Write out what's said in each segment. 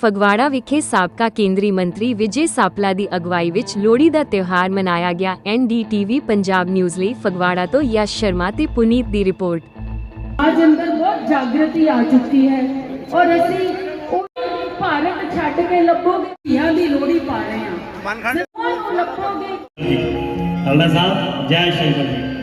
ਫਗਵਾੜਾ ਵਿਖੇ ਸਾਬਕਾ ਕੇਂਦਰੀ ਮੰਤਰੀ ਵਿਜੇ ਸਾਪਲਾ ਦੀ ਅਗਵਾਈ ਵਿੱਚ ਲੋਹੜੀ ਦਾ ਤਿਉਹਾਰ ਮਨਾਇਆ ਗਿਆ। ਐਨਡੀਟੀਵੀ ਪੰਜਾਬ ਨਿਊਜ਼ ਲਈ ਫਗਵਾੜਾ ਤੋਂ ਯਸ਼ ਸ਼ਰਮਾ ਤੇ ਪੁਨੀਤ ਦੀ ਰਿਪੋਰਟ। ਅੱਜ ਅੰਦਰ ਬਹੁਤ ਜਾਗਰਤੀ ਆ ਚੁੱਕੀ ਹੈ ਔਰ ਅਸੀਂ ਉਹ ਭਾਰਤ ਛੱਡ ਕੇ ਲੱਭੋਗੇ ਧੀਆਂ ਦੀ ਲੋੜੀ ਪਾ ਰਹੇ ਹਾਂ। ਨੂੰ ਲੱਭੋਗੇ ਹਲਦਾ ਸਾਹਿਬ ਜੈ ਸ਼ੰਕਰ ਜੀ।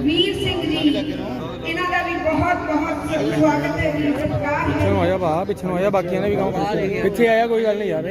ਵੀਰ ਸਿੰਘ ਜੀ ਇਹਨਾਂ ਦਾ ਵੀ ਬਹੁਤ ਬਹੁਤ ਸਵਾਗਤ ਹੈ ਵੀਰ ਸਤਿਕਾਰ ਹੈ। ਪਿੱਛੇ ਨੂੰ ਆਇਆ ਭਾ ਪਿੱਛੇ ਨੂੰ ਆਇਆ ਬਾਕੀਆਂ ਨੇ ਵੀ ਕਹੋ ਪਿੱਛੇ ਆਇਆ ਕੋਈ ਗੱਲ ਨਹੀਂ ਯਾਰ।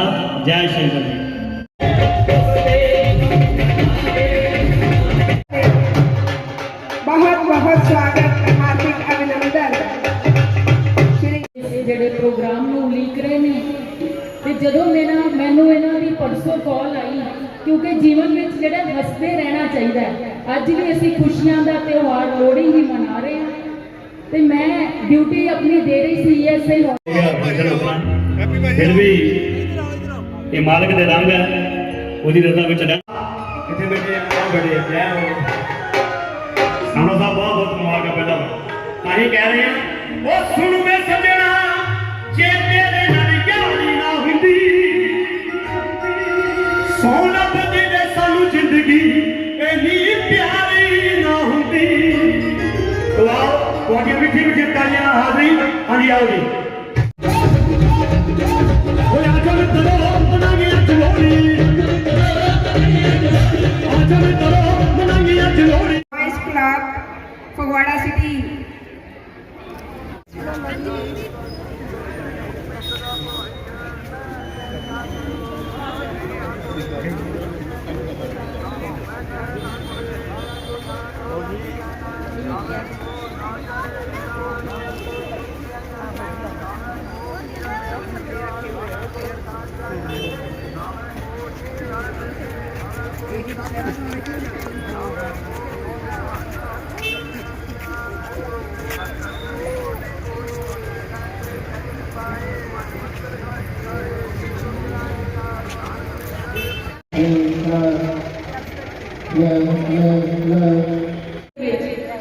ਸਾਹਿਬ ਜੈ ਸ਼ੰਕਰ ਜੀ। ਬਹੁਤ ਬਹੁਤ ਸਵਾਗਤ ਹਾਰਦਿਕ ਅਭਿਨੰਦਨ। ਸ਼੍ਰੀ ਜਿਹੜੇ ਪ੍ਰੋਗਰਾਮ ਨੂੰ ਉਲੀਕ ਰਹੇ ਨੇ ਤੇ ਜਦੋਂ ਮੇਰਾ ਮੈਨੂੰ ਇਹਨਾਂ ਦੀ ਪਰਸੋਂ ਕਾਲ ਆਈ ਕਿਉਂਕਿ ਜੀਵਨ ਵਿੱਚ ਜਿਹੜਾ ਹੱਸਦੇ ਰਹਿਣਾ ਚਾਹੀਦਾ ਹੈ ਅੱਜ ਵੀ ਅਸੀਂ ਖੁਸ਼ੀਆਂ ਦਾ ਤਿਉਹਾਰ ਲੋਹੜੀ ਹੀ ਮਨਾ ਰਹੇ ਹਾਂ। ਤੇ ਮੈਂ ਡਿਊਟੀ ਆਪਣੀ ਦੇ ਰਹੀ ਸੀ ਐਸਆਈ ਫਿਰ ਵੀ ਇਹ ਮਾਲਕ ਦੇ ਰੰਗ ਹੈ ਉਹਦੀ ਰਜ਼ਾ ਵਿੱਚ ਰਹਿ। ਕਿੱਥੇ ਬੈਠੇ ਆ ਕੌਣ ਜੈ ਹੋ। ਸਾਡਾ ਸਾਹਿਬ ਬਹੁਤ ਬਹੁਤ ਮੁਬਾਰਕ ਪਹਿਲਾਂ ਤਾਂ। ਹੀ ਕਹਿ ਰਹੇ ਆ, ਉਹ ਸੁਣ ਵੇ ਸਜਣਾ, ਜੇ ਤੇਰੇ ਨਾਲ ਯਾਰੀ ਨਾ ਹੁੰਦੀ ਸੋਨਾ ਬਦੇ ਸਾਨੂੰ ਜ਼ਿੰਦਗੀ ਇੰਨੀ ਪਿਆਰੀ ਨਾ ਹੁੰਦੀ। ਵਾਓ ਤੁਹਾਡੀ ਮਿੱਠੀ ਮਿੱਠੀ ਤਾਲੀਆਂ ਹਾਜ਼ਰੀ ਹਾਂਜੀ, ਆਓ ਜੀ। ਫਗਵਾੜਾ ਸਿਟੀ ਵਿੱਚ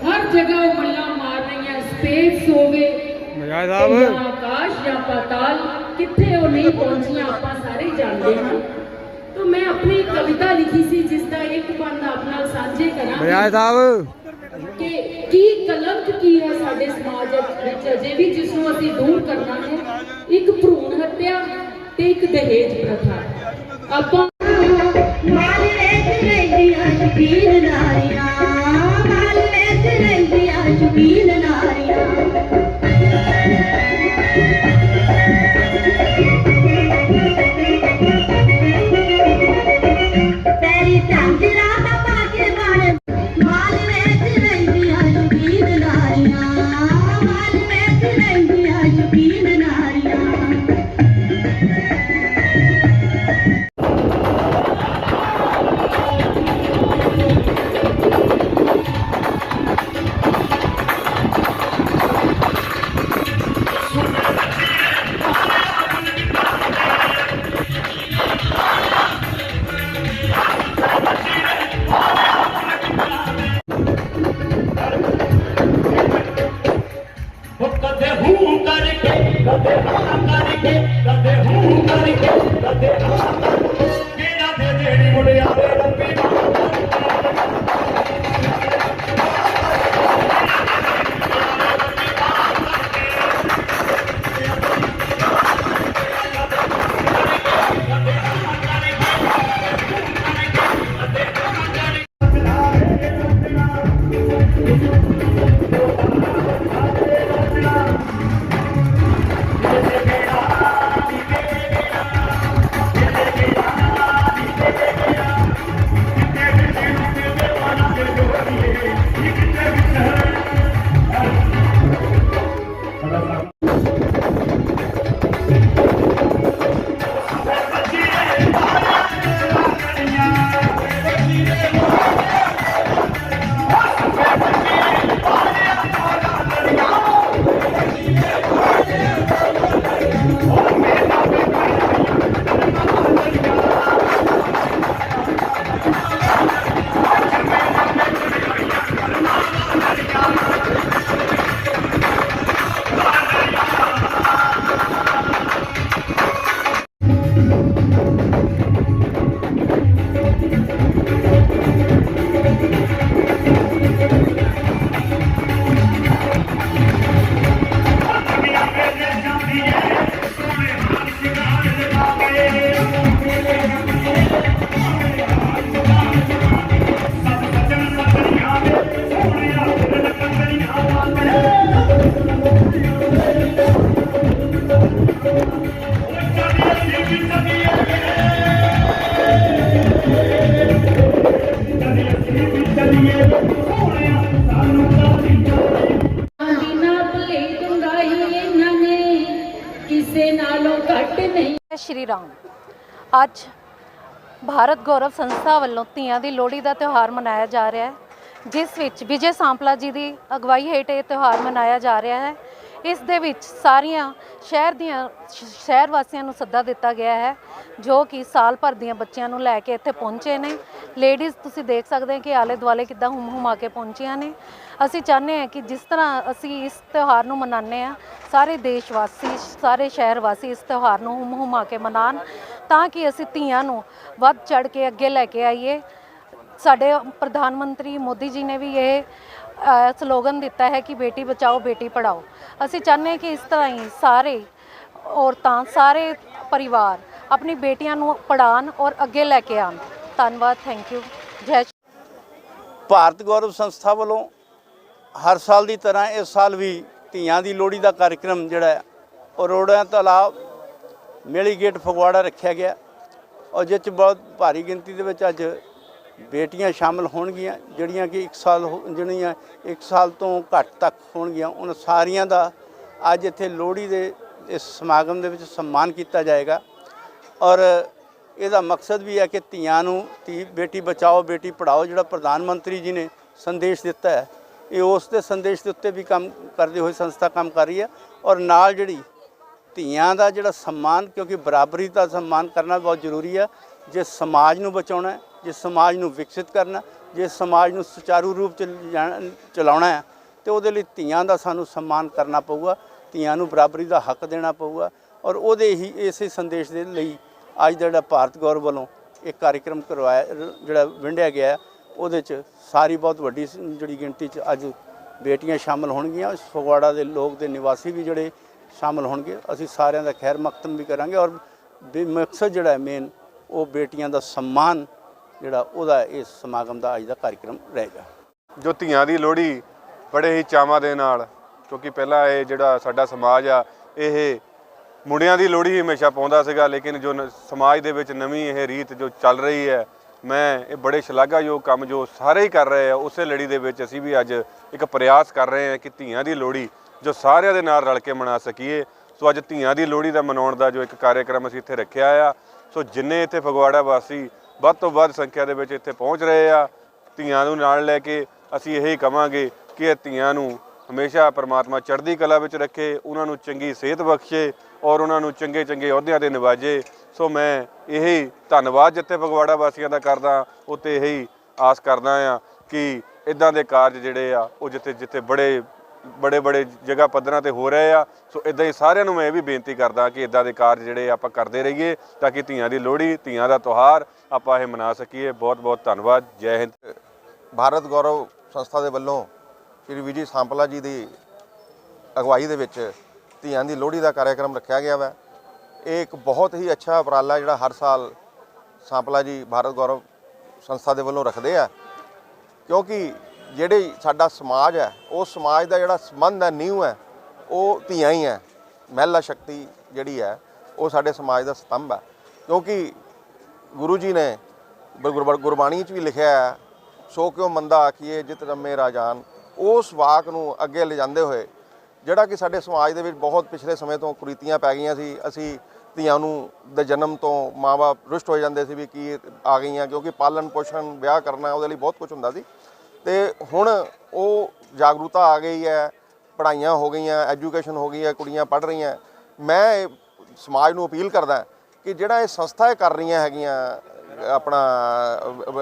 ਹਰ ਜਗ੍ਹਾ ਉਹ ਮੱਲਾਂ ਮਾਰ ਰਹੀਆਂ ਸਪੇਸ ਹੋਵੇ ਮਜਾ ਜਾਂ ਸਾਹਿਬ ਆਕਾਸ਼ ਜਾਂ ਪਾਤਾਲ ਕਿੱਥੇ ਉਹ ਨਹੀਂ ਪਹੁੰਚੀਆਂ ਆਪਾਂ ਸਾਰੇ ਜਾਣਦੇ ਹਾਂ। ਤਾਂ ਮੈਂ ਆਪਣੀ ਕਵਿਤਾ ਲਿਖੀ ਸੀ ਜਿਸ ਦਾ ਇੱਕ ਬੰਦ ਆਪ ਨਾਲ ਸਾਂਝੇ ਕਰਾਂ। ਮਜਾ ਸਾਹਿਬ। ਕਿ ਕੀ ਕਲੰਕ ਕੀ ਹੈ ਸਾਡੇ ਸਮਾਜ ਵਿੱਚ? ਅਜੇ ਵੀ ਜਿਸ ਨੂੰ ਅਸੀਂ ਦੂਰ ਕਰਨਾ ਹੈ ਇੱਕ ਭਰੂਣ ਹੱਤਿਆ ਤੇ ਇੱਕ ਦਹੇਜ ਪ੍ਰਥਾ। ਆਪਾਂ ਉਹ ਕਦੇ ਹੂੰ ਕਰਕੇ ਕਦੇ ਹਾਂ ਕਰਕੇ ਰਾਮ। ਅੱਜ ਭਾਰਤ ਗੌਰਵ ਸੰਸਥਾ ਵੱਲੋਂ ਧੀਆਂ ਦੀ ਲੋਹੜੀ ਦਾ ਤਿਉਹਾਰ ਮਨਾਇਆ ਜਾ ਰਿਹਾ ਹੈ, ਜਿਸ ਵਿੱਚ ਵਿਜੇ ਸਾਂਪਲਾ ਜੀ ਦੀ ਅਗਵਾਈ ਹੇਠ ਇਹ ਤਿਉਹਾਰ ਮਨਾਇਆ ਜਾ ਰਿਹਾ ਹੈ। ਇਸ ਦੇ ਵਿੱਚ ਸਾਰੀਆਂ ਸ਼ਹਿਰ ਦੀਆਂ, ਸ਼ਹਿਰ ਵਾਸੀਆਂ ਨੂੰ ਸੱਦਾ ਦਿੱਤਾ ਗਿਆ ਹੈ, ਜੋ ਕਿ ਸਾਲ ਭਰ ਦੀਆਂ ਬੱਚਿਆਂ ਨੂੰ ਲੈ ਕੇ ਇੱਥੇ ਪਹੁੰਚੇ ਨੇ। ਲੇਡੀਜ਼ ਤੁਸੀਂ ਦੇਖ ਸਕਦੇ ਹੋ ਕਿ ਆਲੇ ਦੁਆਲੇ ਕਿੱਦਾਂ ਹੁਮ ਹੁਮਾ ਕੇ ਪਹੁੰਚੀਆਂ ਨੇ। ਅਸੀਂ ਚਾਹੁੰਦੇ ਹਾਂ ਕਿ ਜਿਸ ਤਰ੍ਹਾਂ ਅਸੀਂ ਇਸ ਤਿਉਹਾਰ ਨੂੰ ਮਨਾਉਂਦੇ ਹਾਂ, ਸਾਰੇ ਦੇਸ਼ ਵਾਸੀ ਸਾਰੇ ਸ਼ਹਿਰ ਵਾਸੀ ਇਸ ਤਿਉਹਾਰ ਨੂੰ ਹੁਮ ਹੁਮਾ ਕੇ ਮਨਾਉਣ, ਤਾਂ ਕਿ ਅਸੀਂ ਧੀਆਂ ਨੂੰ ਵੱਧ ਚੜ ਕੇ ਅੱਗੇ ਲੈ ਕੇ ਆਈਏ। ਸਾਡੇ ਪ੍ਰਧਾਨ ਮੰਤਰੀ ਮੋਦੀ ਜੀ ਨੇ ਵੀ ਇਹ ਸਲੋਗਨ ਦਿੱਤਾ ਹੈ ਕਿ ਬੇਟੀ ਬਚਾਓ, ਬੇਟੀ ਪੜਾਓ ਅਸੀਂ ਚਾਹੁੰਦੇ ਹਾਂ ਕਿ ਇਸ ਤਰ੍ਹਾਂ ਹੀ ਸਾਰੇ ਔਰਤਾਂ, ਸਾਰੇ ਪਰਿਵਾਰ ਆਪਣੀ ਬੇਟੀਆਂ ਨੂੰ ਪੜ੍ਹਾਉਣ ਔਰ ਅੱਗੇ ਲੈ ਕੇ ਆਉਣ। ਧੰਨਵਾਦ ਥੈਂਕ ਯੂ ਜੈ ਭਾਰਤ ਗੌਰਵ ਸੰਸਥਾ ਵੱਲੋਂ ਹਰ ਸਾਲ ਦੀ ਤਰ੍ਹਾਂ ਇਸ ਸਾਲ ਵੀ ਧੀਆਂ ਦੀ ਲੋਹੜੀ ਦਾ ਕਾਰਜਕ੍ਰਮ ਜਿਹੜਾ ਹੈ, ਉਹ ਤਾਲਾਬ ਮੇਲੀ ਗੇਟ ਫਗਵਾੜਾ ਰੱਖਿਆ ਗਿਆ। ਔਰ ਜਿਸ 'ਚ ਬਹੁਤ ਭਾਰੀ ਗਿਣਤੀ ਦੇ ਵਿੱਚ ਅੱਜ ਬੇਟੀਆਂ ਸ਼ਾਮਲ ਹੋਣਗੀਆਂ, ਜਿਹੜੀਆਂ ਕਿ 1 ਸਾਲ ਹੋ- ਜਿਹੜੀਆਂ 1 ਸਾਲ ਤੋਂ ਘੱਟ ਤੱਕ ਹੋਣਗੀਆਂ, ਉਹਨਾਂ ਸਾਰੀਆਂ ਦਾ ਅੱਜ ਇੱਥੇ ਲੋਹੜੀ ਦੇ ਇਸ ਸਮਾਗਮ ਦੇ ਵਿੱਚ ਸਨਮਾਨ ਕੀਤਾ ਜਾਏਗਾ। ਔਰ ਇਹਦਾ ਮਕਸਦ ਵੀ ਹੈ ਕਿ ਧੀਆਂ ਨੂੰ ਧੀ, ਬੇਟੀ ਬਚਾਓ, ਬੇਟੀ ਪੜਾਓ ਜਿਹੜਾ ਪ੍ਰਧਾਨ ਮੰਤਰੀ ਜੀ ਨੇ ਸੰਦੇਸ਼ ਦਿੱਤਾ ਹੈ, ਇਹ ਉਸ ਦੇ ਸੰਦੇਸ਼ ਦੇ ਉੱਤੇ ਵੀ ਕੰਮ ਕਰਦੇ ਹੋਏ ਸੰਸਥਾ ਕੰਮ ਕਰ ਰਹੀ ਹੈ। ਔਰ ਨਾਲ ਜਿਹੜੀ ਧੀਆਂ ਦਾ ਜਿਹੜਾ ਸਨਮਾਨ, ਕਿਉਂਕਿ ਬਰਾਬਰੀ ਦਾ ਸਨਮਾਨ ਕਰਨਾ ਬਹੁਤ ਜ਼ਰੂਰੀ ਹੈ, ਜੇ ਸਮਾਜ ਨੂੰ ਬਚਾਉਣਾ ਹੈ ਜੇ ਸਮਾਜ ਨੂੰ ਵਿਕਸਿਤ ਕਰਨਾ, ਜੇ ਸਮਾਜ ਨੂੰ ਸੁਚਾਰੂ ਰੂਪ ਚ ਲਿਜਾਣ- ਚਲਾਉਣਾ ਹੈ, ਤੇ ਉਹਦੇ ਲਈ ਧੀਆਂ ਦਾ ਸਾਨੂੰ ਸਨਮਾਨ ਕਰਨਾ ਪਊਗਾ, ਧੀਆਂ ਨੂੰ ਬਰਾਬਰੀ ਦਾ ਹੱਕ ਦੇਣਾ ਪਊਗਾ, ਔਰ ਉਹਦੇ ਹੀ ਇਸੇ ਸੰਦੇਸ਼ ਦੇ ਲਈ ਅੱਜ ਦਾ ਜਿਹੜਾ ਭਾਰਤ ਗੌਰ ਵੱਲੋਂ ਇੱਕ ਕਾਰਜਕ੍ਰਮ ਕਰਵਾਇਆ, ਜਿਹੜਾ ਵੰਡਿਆ ਗਿਆ ਉਹਦੇ ਚ ਸਾਰੀ ਬਹੁਤ ਵੱਡੀ ਜਿਹੜੀ ਗਿਣਤੀ ਚ ਅੱਜ ਬੇਟੀਆਂ ਸ਼ਾਮਲ ਹੋਣਗੀਆਂ ਫਗਵਾੜਾ ਦੇ ਲੋਕ ਦੇ ਨਿਵਾਸੀ ਵੀ ਜਿਹੜੇ ਸ਼ਾਮਲ ਹੋਣਗੇ, ਅਸੀਂ ਸਾਰਿਆਂ ਦਾ ਖੈਰ ਮਕਦਮ ਵੀ ਕਰਾਂਗੇ, ਔਰ ਵੀ ਮਕਸਦ ਜਿਹੜਾ ਹੈ ਮੇਨ ਉਹ ਬੇਟੀਆਂ ਦਾ ਸਨਮਾਨ ਜਿਹੜਾ ਉਹਦਾ ਇਸ ਸਮਾਗਮ ਦਾ ਅੱਜ ਦਾ ਕਾਰਜਕ੍ਰਮ ਰਹੇਗਾ ਜੋ ਧੀਆਂ ਦੀ ਲੋਹੜੀ ਬੜੇ ਹੀ ਚਾਵਾਂ ਦੇ ਨਾਲ, ਕਿਉਂਕਿ ਪਹਿਲਾਂ ਇਹ ਜਿਹੜਾ ਸਾਡਾ ਸਮਾਜ ਆ, ਇਹ ਮੁੰਡਿਆਂ ਦੀ ਲੋਹੜੀ ਹਮੇਸ਼ਾ ਪਾਉਂਦਾ ਸੀਗਾ, ਲੇਕਿਨ ਜੋ ਨ- ਸਮਾਜ ਦੇ ਵਿੱਚ ਨਵੀਂ ਇਹ ਰੀਤ ਜੋ ਚੱਲ ਰਹੀ ਹੈ, ਮੈਂ ਇਹ ਬੜੇ ਸ਼ਲਾਘਾਯੋਗ ਕੰਮ ਜੋ ਸਾਰੇ ਹੀ ਕਰ ਰਹੇ ਆ, ਉਸੇ ਲੜੀ ਦੇ ਵਿੱਚ ਅਸੀਂ ਵੀ ਅੱਜ ਇੱਕ ਪ੍ਰਯਾਸ ਕਰ ਰਹੇ ਹਾਂ ਕਿ ਧੀਆਂ ਦੀ ਲੋਹੜੀ ਜੋ ਸਾਰਿਆਂ ਦੇ ਨਾਲ ਰਲ ਕੇ ਮਨਾ ਸਕੀਏ। ਸੋ ਅੱਜ ਧੀਆਂ ਦੀ ਲੋਹੜੀ ਦਾ ਮਨਾਉਣ ਦਾ ਜੋ ਇੱਕ ਕਾਰਜਕ੍ਰਮ ਅਸੀਂ ਇੱਥੇ ਰੱਖਿਆ ਆ, ਸੋ ਜਿੰਨੇ ਇੱਥੇ ਫਗਵਾੜਾ ਵਾਸੀ ਵੱਧ ਤੋਂ ਵੱਧ ਸੰਖਿਆ ਦੇ ਵਿੱਚ ਇੱਥੇ ਪਹੁੰਚ ਰਹੇ ਆ। ਧੀਆਂ ਨੂੰ ਨਾਲ ਲੈ ਕੇ ਅਸੀਂ ਇਹੀ ਕਵਾਂਗੇ ਕਿ ਇਹ ਧੀਆਂ ਨੂੰ ਹਮੇਸ਼ਾ ਪਰਮਾਤਮਾ ਚੜ੍ਹਦੀ ਕਲਾ ਵਿੱਚ ਰੱਖੇ, ਉਹਨਾਂ ਨੂੰ ਚੰਗੀ ਸਿਹਤ ਬਖਸ਼ੇ ਔਰ ਉਹਨਾਂ ਨੂੰ ਚੰਗੇ ਚੰਗੇ ਅਹੁਦਿਆਂ ਤੇ ਨਿਵਾਜੇ। ਸੋ ਮੈਂ ਇਹੀ ਧੰਨਵਾਦ ਜਿੱਥੇ ਫਗਵਾੜਾ ਵਾਸੀਆਂ ਦਾ ਕਰਦਾ ਉੱਤੇ ਇਹੀ ਆਸ ਕਰਦਾ ਆ ਕਿ ਇਦਾਂ ਦੇ ਕਾਰਜ ਜਿਹੜੇ ਆ, ਉਹ ਜਿੱਥੇ ਜਿੱਥੇ ਬੜੇ ਬੜੇ ਬੜੇ ਜਗ੍ਹਾ ਪੱਧਰਾਂ ਤੇ ਹੋ ਰਹੇ ਆ। ਸੋ ਇਦਾਂ ਹੀ ਸਾਰਿਆਂ ਨੂੰ ਮੈਂ ਇਹ ਵੀ ਬੇਨਤੀ ਕਰਦਾ ਕਿ ਇਦਾਂ ਦੇ ਕਾਰਜ ਜਿਹੜੇ ਆਪਾਂ ਕਰਦੇ ਰਹੀਏ ਤਾਂ ਕਿ ਧੀਆਂ ਦੀ ਲੋਹੜੀ, ਧੀਆਂ ਦਾ ਤਿਉਹਾਰ ਆਪਾਂ ਇਹ ਮਨਾ ਸਕੀਏ। ਬਹੁਤ ਬਹੁਤ ਧੰਨਵਾਦ। ਜੈ ਹਿੰਦ। ਭਾਰਤ ਗੌਰਵ ਸੰਸਥਾ ਦੇ ਵੱਲੋਂ ਸ਼੍ਰੀ ਵਿਜੇ ਸਾਂਪਲਾ ਜੀ ਦੀ ਅਗਵਾਈ ਦੇ ਵਿੱਚ ਧੀਆਂ ਦੀ ਲੋਹੜੀ ਦਾ ਕਾਰਜਕ੍ਰਮ ਰੱਖਿਆ ਗਿਆ ਵਾ। ਇਹ ਇੱਕ ਬਹੁਤ ਹੀ ਅੱਛਾ ਉਪਰਾਲਾ ਜਿਹੜਾ ਹਰ ਸਾਲ ਸਾਂਪਲਾ ਜੀ ਭਾਰਤ ਗੌਰਵ ਸੰਸਥਾ ਦੇ ਵੱਲੋਂ ਰੱਖਦੇ ਆ। ਕਿਉਂਕਿ ਜਿਹੜੇ ਸਾਡਾ ਸਮਾਜ ਹੈ, ਉਹ ਸਮਾਜ ਦਾ ਜਿਹੜਾ ਸੰਬੰਧ ਹੈ ਨਿਊ ਹੈ, ਉਹ ਧੀਆਂ ਹੀ ਹੈ। ਮਹਿਲਾ ਸ਼ਕਤੀ ਜਿਹੜੀ ਹੈ, ਉਹ ਸਾਡੇ ਸਮਾਜ ਦਾ ਸਤੰਭ ਹੈ। ਕਿਉਂਕਿ ਗੁਰੂ ਜੀ ਨੇ ਬ- ਗੁਰਬਾਣੀ 'ਚ ਵੀ ਲਿਖਿਆ ਹੈ, ਸੋ ਕਿਉ ਮੰਦਾ ਆਖੀਏ, ਜਿਤ ਰਮੇ ਰਾਜਾਨ। ਉਸ ਵਾਕ ਨੂੰ ਅੱਗੇ ਲਿਜਾਂਦੇ ਹੋਏ, ਜਿਹੜਾ ਕਿ ਸਾਡੇ ਸਮਾਜ ਦੇ ਵਿੱਚ ਬਹੁਤ ਪਿਛਲੇ ਸਮੇਂ ਤੋਂ ਕੁਰੀਤੀਆਂ ਪੈ ਗਈਆਂ ਸੀ, ਅਸੀਂ ਧੀਆਂ ਨੂੰ ਦੇ ਜਨਮ ਤੋਂ ਮਾਪੇ ਰੁਸ਼ਟ ਹੋ ਜਾਂਦੇ ਸੀ ਵੀ ਕੀ ਆ ਗਈਆਂ, ਕਿਉਂਕਿ ਪਾਲਣ ਪੋਸ਼ਣ, ਵਿਆਹ ਕਰਨਾ, ਉਹਦੇ ਲਈ ਬਹੁਤ ਕੁਝ ਹੁੰਦਾ ਸੀ। ਤੇ ਹੁਣ ਉਹ ਜਾਗਰੂਕਤਾ ਆ ਗਈ ਹੈ, ਪੜ੍ਹਾਈਆਂ ਹੋ ਗਈਆਂ, ਐਜੂਕੇਸ਼ਨ ਹੋ ਗਈ ਹੈ, ਕੁੜੀਆਂ ਪੜ੍ਹ ਰਹੀਆਂ। ਮੈਂ ਸਮਾਜ ਨੂੰ ਅਪੀਲ ਕਰਦਾ ਕਿ ਜਿਹੜਾ ਇਹ ਸੰਸਥਾ ਇਹ ਕਰ ਰਹੀਆਂ ਹੈਗੀਆਂ, ਆਪਣਾ,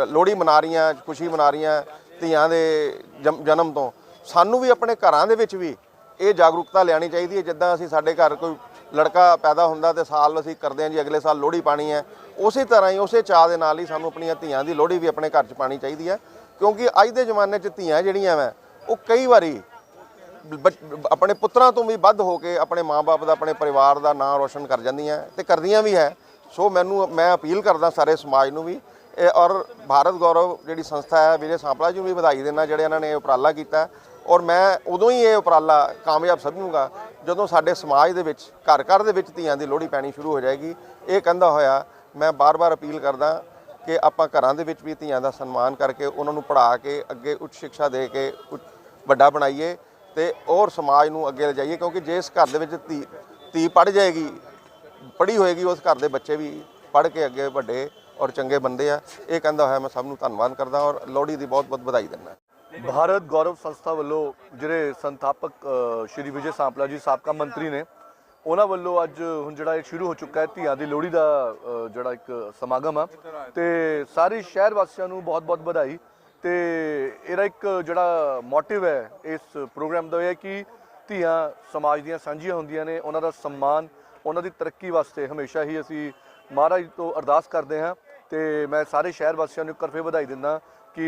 ਲੋਹੜੀ ਮਨਾ ਰਹੀਆਂ, ਖੁਸ਼ੀ ਮਨਾ ਰਹੀਆਂ ਧੀਆਂ ਦੇ ਜਮ- ਜਨਮ ਤੋਂ, ਸਾਨੂੰ ਵੀ ਆਪਣੇ ਘਰਾਂ ਦੇ ਵਿੱਚ ਵੀ ਇਹ ਜਾਗਰੂਕਤਾ ਲਿਆਣੀ ਚਾਹੀਦੀ ਹੈ। ਜਿੱਦਾਂ ਅਸੀਂ ਸਾਡੇ ਘਰ ਕੋਈ ਲੜਕਾ ਪੈਦਾ ਹੁੰਦਾ ਤੇ ਸਾਲ ਅਸੀਂ ਕਰਦੇ ਹਾਂ ਜੀ, ਅਗਲੇ ਸਾਲ ਲੋਹੜੀ ਪਾਣੀ ਹੈ, ਉਸੇ ਤਰ੍ਹਾਂ ਹੀ ਉਸੇ ਚਾਹ ਦੇ ਨਾਲ ਹੀ ਸਾਨੂੰ ਆਪਣੀਆਂ ਧੀਆਂ ਦੀ ਲੋਹੜੀ ਵੀ ਆਪਣੇ ਘਰ 'ਚ ਪਾਣੀ ਚਾਹੀਦੀ ਹੈ। ਕਿਉਂਕਿ ਅੱਜ ਦੇ ਜ਼ਮਾਨੇ 'ਚ ਧੀਆਂ ਜਿਹੜੀਆਂ ਵਾ, ਉਹ ਕਈ ਵਾਰੀ ਬੱਚ- ਆਪਣੇ ਪੁੱਤਰਾਂ ਤੋਂ ਵੀ ਵੱਧ ਹੋ ਕੇ ਆਪਣੇ ਮਾਪੇ ਦਾ, ਆਪਣੇ ਪਰਿਵਾਰ ਦਾ ਨਾਂ ਰੋਸ਼ਨ ਕਰ ਜਾਂਦੀਆਂ ਤੇ ਕਰਦੀਆਂ ਵੀ ਹੈ। ਸੋ ਮੈਨੂੰ, ਮੈਂ ਅਪੀਲ ਕਰਦਾ ਸਾਰੇ ਸਮਾਜ ਨੂੰ ਵੀ, ਇਹ ਔਰ ਭਾਰਤ ਗੌਰਵ ਜਿਹੜੀ ਸੰਸਥਾ ਹੈ ਵਿਜੇ ਸਾਂਪਲਾ ਜੀ ਨੂੰ ਵੀ ਵਧਾਈ ਦੇਣਾ, ਜਿਹੜੇ ਇਹਨਾਂ ਨੇ ਇਹ ਉਪਰਾਲਾ ਕੀਤਾ। ਔਰ ਮੈਂ ਉਦੋਂ ਹੀ ਇਹ ਉਪਰਾਲਾ ਕਾਮਯਾਬ ਸਮਝੂੰਗਾ, ਜਦੋਂ ਸਾਡੇ ਸਮਾਜ ਦੇ ਵਿੱਚ ਘਰ ਘਰ ਦੇ ਵਿੱਚ ਧੀਆਂ ਦੀ ਲੋਹੜੀ ਪੈਣੀ ਸ਼ੁਰੂ ਹੋ ਜਾਏਗੀ। ਇਹ ਕਹਿੰਦਾ ਹੋਇਆ, ਮੈਂ ਬਾਰ-ਬਾਰ ਅਪੀਲ ਕਰਦਾ ਕਿ ਆਪਾਂ ਘਰਾਂ ਦੇ ਵਿੱਚ ਵੀ ਧੀਆਂ ਦਾ ਸਨਮਾਨ ਕਰਕੇ ਉਹਨਾਂ ਨੂੰ ਪੜ੍ਹਾ ਕੇ ਅੱਗੇ ਉੱਚ ਸਿੱਖਿਆ ਦੇ ਕੇ ਉੱਚ- ਵੱਡਾ ਬਣਾਈਏ ਤੇ ਔਰ ਸਮਾਜ ਨੂੰ ਅੱਗੇ ਲਿਜਾਈਏ ਕਿਉਂਕਿ ਜੇ ਇਸ ਘਰ ਦੇ ਵਿੱਚ ਧੀ ਧੀ ਪੜ ਜਾਏਗੀ, ਪੜ੍ਹੀ ਹੋਏਗੀ, ਉਸ ਘਰ ਦੇ ਬੱਚੇ ਵੀ ਪੜ੍ਹ ਕੇ ਅੱਗੇ ਵੱਡੇ ਔਰ ਚੰਗੇ ਬੰਦੇ ਆ। ਇਹ ਕਹਿੰਦਾ ਹੋਇਆ ਮੈਂ ਸਭ ਨੂੰ ਧੰਨਵਾਦ ਕਰਦਾ ਔਰ ਲੋਹੜੀ ਦੀ ਬਹੁਤ ਬਹੁਤ ਵਧਾਈ ਦਿੰਦਾ। ਭਾਰਤ ਗੌਰਵ ਸੰਸਥਾ ਵੱਲੋਂ ਜਿਹੜੇ ਸੰਥਾਪਕ ਸ਼੍ਰੀ ਵਿਜੇ ਸਾਂਪਲਾ ਜੀ, ਸਾਬਕਾ ਮੰਤਰੀ ਨੇ ਉਹਨਾਂ ਵੱਲੋਂ ਅੱਜ ਹੁਣ ਜਿਹੜਾ ਇਹ ਸ਼ੁਰੂ ਹੋ ਚੁੱਕਾ ਹੈ, ਧੀਆਂ ਦੀ ਲੋਹੜੀ ਦਾ ਜਿਹੜਾ ਇੱਕ ਸਮਾਗਮ ਆ। ਤੇ ਸਾਰੇ ਸ਼ਹਿਰ ਵਾਸੀਆਂ ਨੂੰ ਬਹੁਤ-ਬਹੁਤ ਵਧਾਈ। ਤੇ ਇਹਦਾ ਇੱਕ ਜਿਹੜਾ ਮੋਟਿਵ ਹੈ ਇਸ ਪ੍ਰੋਗਰਾਮ ਦਾ, ਇਹ ਹੈ ਕਿ ਧੀਆਂ ਸਮਾਜ ਦੀਆਂ ਸਾਂਝੀਆਂ ਹੁੰਦੀਆਂ ਨੇ। ਉਹਨਾਂ ਦਾ ਸਨਮਾਨ, ਉਹਨਾਂ ਦੀ ਤਰੱਕੀ ਵਾਸਤੇ ਹਮੇਸ਼ਾ ਹੀ ਅਸੀਂ ਮਹਾਰਾਜ ਤੋਂ ਅਰਦਾਸ ਕਰਦੇ ਹਾਂ। ਤੇ ਮੈਂ ਸਾਰੇ ਸ਼ਹਿਰ ਵਾਸੀਆਂ ਨੂੰ ਇੱਕ ਵਾਰ ਵਧਾਈ ਦਿੰਦਾ ਕਿ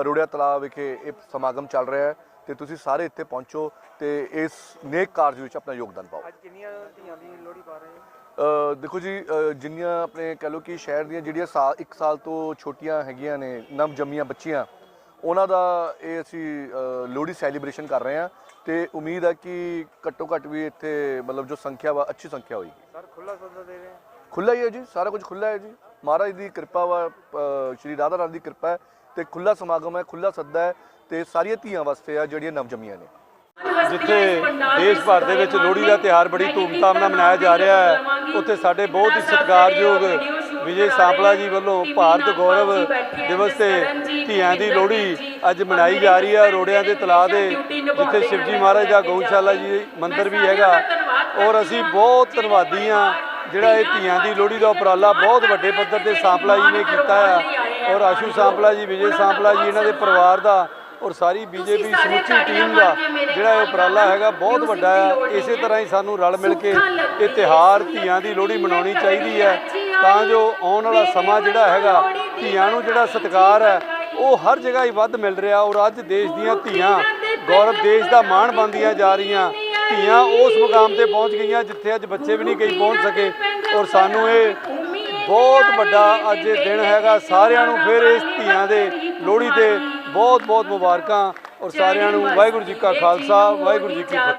ਅਰੋੜਿਆ ਤਲਾਬ ਵਿਖੇ ਇਹ ਸਮਾਗਮ ਚੱਲ ਰਿਹਾ ਹੈ। ਤੇ ਤੁਸੀਂ ਸਾਰੇ ਇੱਥੇ ਪਹੁੰਚੋ ਤੇ ਇਸ ਨੇਕ ਕਾਰਜ ਵਿੱਚ ਆਪਣਾ ਯੋਗਦਾਨ ਪਾਓ। ਅੱਜ ਕਿੰਨੀਆਂ ਧੀਆਂ ਦੀ ਲੋਹੜੀ ਪਾ ਰਹੇ ਦੇਖੋ ਜੀ ਜਿੰਨੀਆਂ ਆਪਣੇ ਕਹ ਲਓ ਕਿ ਸ਼ਹਿਰ ਦੀਆਂ ਜਿਹੜੀਆਂ ਸਾਲ 1 ਸਾਲ ਤੋਂ ਛੋਟੀਆਂ ਹੈਗੀਆਂ ਨੇ ਨਵ ਜੰਮੀਆਂ ਬੱਚੀਆਂ ਉਹਨਾਂ ਦਾ ਇਹ ਅਸੀਂ ਲੋਹੜੀ ਸੈਲੀਬ੍ਰੇਸ਼ਨ ਕਰ ਰਹੇ ਹਾਂ ਤੇ ਉਮੀਦ ਹੈ ਕਿ ਘੱਟੋ ਘੱਟ ਵੀ ਇੱਥੇ ਮਤਲਬ ਜੋ ਸੰਖਿਆ ਵਾ ਅੱਛੀ ਸੰਖਿਆ ਹੋਏਗੀ। ਸਰ ਖੁੱਲਾ ਸੱਦਾ ਦੇ ਰਹੇ ਖੁੱਲਾ ਹੀ ਹੈ ਜੀ ਸਾਰਾ ਕੁਝ ਖੁੱਲਾ ਹੈ ਜੀ। ਮਹਾਰਾਜ ਦੀ ਕਿਰਪਾ ਵਾ ਸ਼੍ਰੀ ਰਾਧਾ ਰਾਣੀ ਦੀ ਕਿਰਪਾ ਹੈ ਤੇ ਖੁੱਲਾ ਸਮਾਗਮ ਹੈ ਖੁੱਲਾ ਸੱਦਾ ਹੈ ਤੇ ਸਾਰੀਆਂ ਧੀਆਂ ਵਾਸਤੇ ਆ ਜਿਹੜੀਆਂ ਨਵਜੰਮੀਆਂ ਨੇ। ਜਿੱਥੇ ਦੇਸ਼ ਭਰ ਦੇ ਵਿੱਚ ਲੋਹੜੀ ਦਾ ਤਿਉਹਾਰ ਬੜੀ ਧੂਮਧਾਮ ਨਾਲ ਮਨਾਇਆ ਜਾ ਰਿਹਾ ਹੈ, ਉੱਥੇ ਸਾਡੇ ਬਹੁਤ ਹੀ ਸਤਿਕਾਰਯੋਗ ਵਿਜੇ ਸਾਂਪਲਾ ਜੀ ਵੱਲੋਂ ਭਾਰਤ ਗੌਰਵ ਦਿਵਸ ਤੇ ਧੀਆਂ ਦੀ ਲੋਹੜੀ ਅੱਜ ਮਨਾਈ ਜਾ ਰਹੀ ਹੈ, ਰੋੜਿਆਂ ਦੇ ਤਲਾਅ ਦੇ, ਜਿੱਥੇ ਸ਼ਿਵਜੀ ਮਹਾਰਾਜ ਦਾ ਗਊਸ਼ਾਲਾ ਜੀ ਮੰਦਿਰ ਵੀ ਹੈਗਾ। ਔਰ ਅਸੀਂ ਬਹੁਤ ਧੰਨਵਾਦੀ ਹਾਂ, ਜਿਹੜਾ ਇਹ ਧੀਆਂ ਦੀ ਲੋਹੜੀ ਦਾ ਉਪਰਾਲਾ ਬਹੁਤ ਵੱਡੇ ਪੱਧਰ ਤੇ ਸਾਂਪਲਾ ਜੀ ਨੇ ਕੀਤਾ ਹੈ। ਔਰ ਆਸ਼ੂ ਸਾਂਪਲਾ ਜੀ, ਵਿਜੇ ਸਾਂਪਲਾ ਜੀ, ਇਹਨਾਂ ਦੇ ਪਰਿਵਾਰ ਦਾ ਔਰ ਸਾਰੀ ਬੀਜੇਪੀ ਸਮੁੱਚੀ ਟੀਮ ਦਾ ਜਿਹੜਾ ਇਹ ਉਪਰਾਲਾ ਹੈਗਾ ਬਹੁਤ ਵੱਡਾ ਹੈ। ਇਸੇ ਤਰ੍ਹਾਂ ਹੀ ਸਾਨੂੰ ਰਲ ਮਿਲ ਕੇ ਇਹ ਤਿਹਾਰ ਧੀਆਂ ਦੀ ਲੋਹੜੀ ਮਨਾਉਣੀ ਚਾਹੀਦੀ ਹੈ। ਤਾਂ ਜੋ ਆਉਣ ਵਾਲਾ ਸਮਾਂ ਜਿਹੜਾ ਹੈਗਾ ਧੀਆਂ ਨੂੰ ਜਿਹੜਾ ਸਤਿਕਾਰ ਹੈ ਉਹ ਹਰ ਜਗ੍ਹਾ ਹੀ ਵੱਧ ਮਿਲ ਰਿਹਾ ਔਰ ਅੱਜ ਦੇਸ਼ ਦੀਆਂ ਧੀਆਂ ਗੌਰਵ ਦੇਸ਼ ਦਾ ਮਾਣ ਬਣਦੀਆਂ ਜਾ ਰਹੀਆਂ। ਧੀਆਂ ਉਸ ਮੁਕਾਮ ਤੇ ਪਹੁੰਚ ਗਈਆਂ ਜਿੱਥੇ ਅੱਜ ਬੱਚੇ ਵੀ ਨਹੀਂ ਕਈ ਪਹੁੰਚ ਸਕੇ ਔਰ ਸਾਨੂੰ ਇਹ ਬਹੁਤ ਵੱਡਾ ਅੱਜ ਇਹ ਦਿਨ ਹੈਗਾ। ਸਾਰਿਆਂ ਨੂੰ ਫਿਰ ਇਸ ਧੀਆਂ ਦੇ ਲੋਹੜੀ ਤੇ ਬਹੁਤ ਬਹੁਤ ਮੁਬਾਰਕਾਂ ਔਰ ਸਾਰਿਆਂ ਨੂੰ ਵਾਹਿਗੁਰੂ ਜੀ ਕਾ ਖਾਲਸਾ ਵਾਹਿਗੁਰੂ ਜੀ ਕੀ ਫਤਿਹ।